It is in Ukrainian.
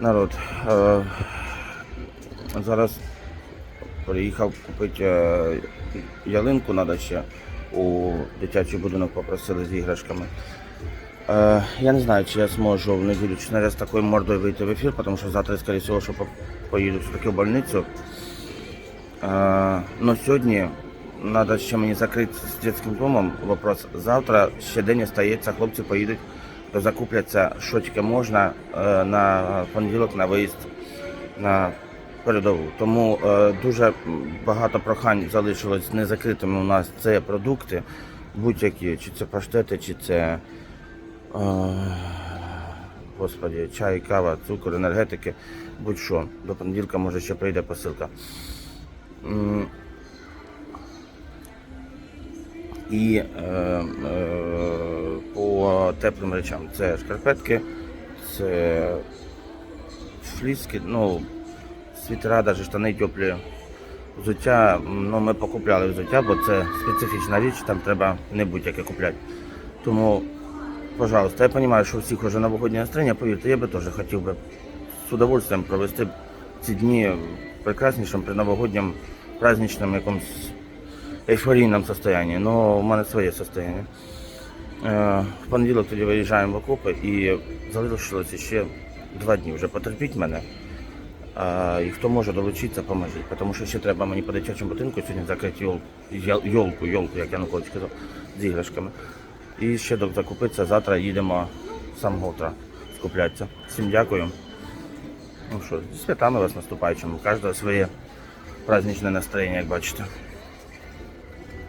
Народ. Е, зараз приїхав купити е, ялинку треба ще у дитячий будинок попросили з іграшками. Е, я не знаю, чи я зможу в неділю чи не з такою мордою вийти в ефір, тому що завтра, скоріше всього, що по- поїду все-таки в больницю. Но сьогодні треба ще мені закрити з дитячим домом вопрос. Завтра ще день остається, хлопці поїдуть, закупляться, що тільки можна е, на понеділок на виїзд на передову. Тому е, дуже багато прохань залишилось незакритими у нас. Це продукти, будь-які, чи це паштети, чи це. Е, Господи, чай, кава, цукор, енергетики, будь-що. До понеділка може ще прийде посилка. І е, е, теплим речам це шкарпетки, це фліски, ну, світера, навіть штани теплі. Взуття, ну ми покупляли взуття, бо це специфічна річ, там треба не будь-яке купляти. Тому, пожалуйста, я розумію, що у всіх вже новогоднє настроєння, повірте, я би теж хотів би з удовольствием провести ці дні в прекраснішому, при праздничному якомусь ейфорійному состоянии, но у мене своє состояние. Е, В понеділок тоді виїжджаємо в окопи і залишилося ще два дні. Вже потерпіть мене. І хто може долучитися, поможіть. Тому що ще треба мені по дитячому будинку сьогодні закрити йолку, йолку, як Янукович сказав, з іграшками. І ще закупитися. Завтра їдемо з самого утра скуплятися. Всім дякую. Ну що, з святами вас наступаючим. У кожного своє праздничне настроєння, як бачите.